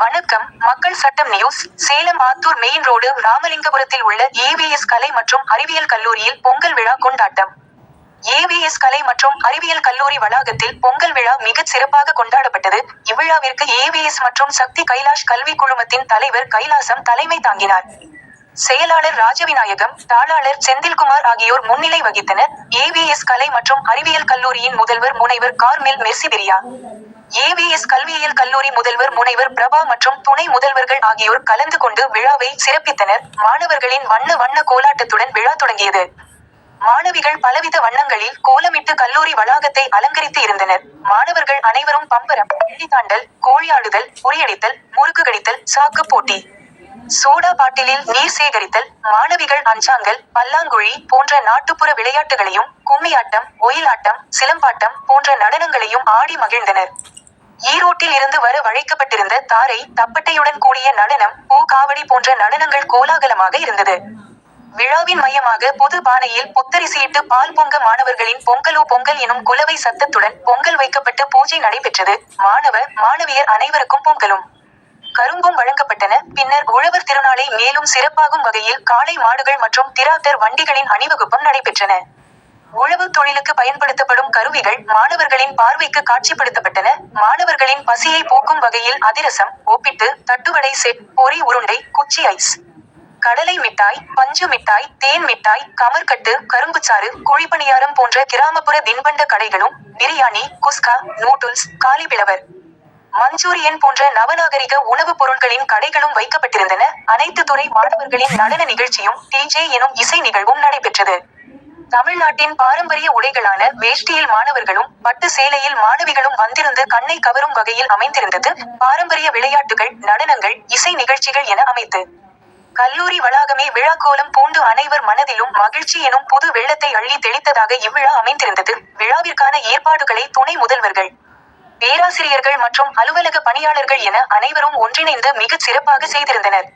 வணக்கம். மக்கள் சட்டம் news. Salem Attur main road ராமலிங்கபுரத்தில் உள்ள ஏவிஎஸ் கலை மற்றும் அறிவியல் கல்லூரியில் பொங்கல் விழா கொண்டாட்டம். எஸ் கலை மற்றும் அறிவியல் கல்லூரி வளாகத்தில் பொங்கல் விழா மிகச் சிறப்பாக கொண்டாடப்பட்டது. இவ்விழாவிற்கு ஏவிஎஸ் மற்றும் சக்தி கைலாஷ் கல்வி குழுமத்தின் தலைவர் கைலாசம் தலைமை தாங்கினார். செயலாளர் ராஜவிநாயகம் தாளாளர் செந்தில்குமார் ஆகியோர் முன்னிலை வகித்தனர். ஏவிஎஸ் கலை மற்றும் அறிவியல் கல்லூரியின் முதல்வர் முனைவர் கார்மெல் மெர்சிபிரியா ஏவிஎஸ் கல்வியியல் கல்லூரி முதல்வர் முனைவர் பிரபா மற்றும் துணை முதல்வர்கள் ஆகியோர் கலந்து கொண்டு விழாவை சிறப்பித்தனர். மாணவர்களின் வண்ண வண்ண கோலாட்டத்துடன் விழா தொடங்கியது. மாணவிகள் பலவித வண்ணங்களில் கோலமிட்டு கல்லூரி வளாகத்தை அலங்கரித்து இருந்தனர். மாணவர்கள் அனைவரும் பம்பரம் தாண்டல் கோழியாடுதல் உரியடித்தல் முறுக்கு கடித்தல் சாக்கு போட்டி. சோடா பாட்டிலில் நீர் சேகரித்தல் மாணவிகள் அஞ்சாங்கல் பல்லாங்குழி போன்ற நாட்டுப்புற விளையாட்டுகளையும் கும்மியாட்டம் ஒயிலாட்டம் சிலம்பாட்டம் போன்ற நடனங்களையும் ஆடி மகிழ்ந்தனர். ஈரோட்டில் இருந்து வர வழைக்கப்பட்டிருந்த தாரை தப்பட்டையுடன் கூடிய நடனம் பூ காவடி போன்ற நடனங்கள் கோலாகலமாக இருந்தது. விழாவின் மையமாக பொது பானையில் புத்தரிசியிட்டு பால் பொங்க மாணவர்களின் பொங்கலோ பொங்கல் எனும் குலவை சத்தத்துடன் பொங்கல் வைக்கப்பட்டு பூஜை நடைபெற்றது. மாணவ மாணவியர் அனைவருக்கும் பொங்கலும். கரும்பும் வழங்கப்பட்டன. பின்னர் உழவர் திருநாளை மேலும் சிறப்பாகும் வகையில் காளை மாடுகள் மற்றும் திராத்தர் வண்டிகளின் அணிவகுப்பும் நடைபெற்றன. உழவு தொழிலுக்கு பயன்படுத்தப்படும் கருவிகள் மாணவர்களின் பார்வைக்கு காட்சிப்படுத்தப்பட்டன. மாணவர்களின் பசியை போக்கும் வகையில் அதிரசம் ஒப்பிட்டு தட்டுவடை செட் பொறி உருண்டை குச்சி ஐஸ். கடலை மிட்டாய் பஞ்சு மிட்டாய் தேன் மிட்டாய் கமர்கட்டு கரும்புச்சாறு குழிப்பணியாரம் போன்ற கிராமப்புற தின்பண்ட கடைகளும் biryani kuska noodles cauliflower manchurian போன்ற நவநாகரிக உணவுப் பொருட்களின் கடைகளும் வைக்கப்பட்டிருந்தன. அனைத்து துறை மாணவர்களின் நடன நிகழ்ச்சியும் டிஜே எனும் இசை நிகழ்வும் நடைபெற்றது. தமிழ்நாட்டின் பாரம்பரிய உடைகளான வேஷ்டியில் மாணவர்களும் பட்டு சேலையில் மாணவிகளும் வந்திருந்து கண்ணை கவரும் வகையில் அமைந்திருந்தது பாரம்பரிய விளையாட்டுகள் நடனங்கள் இசை நிகழ்ச்சிகள் என அமைத்து. கல்லூரி வளாகமே விழாக்கோலம் பூண்டு அனைவர் மனதிலும் மகிழ்ச்சி எனும் புது வெள்ளத்தை அள்ளி தெளித்ததாக இவ்விழா அமைந்திருந்தது. விழாவிற்கான ஏற்பாடுகளை துணை முதல்வர்கள் பேராசிரியர்கள் மற்றும் அலுவலக பணியாளர்கள் என அனைவரும் ஒன்றிணைந்து மிகச் சிறப்பாக செய்திருந்தனர்.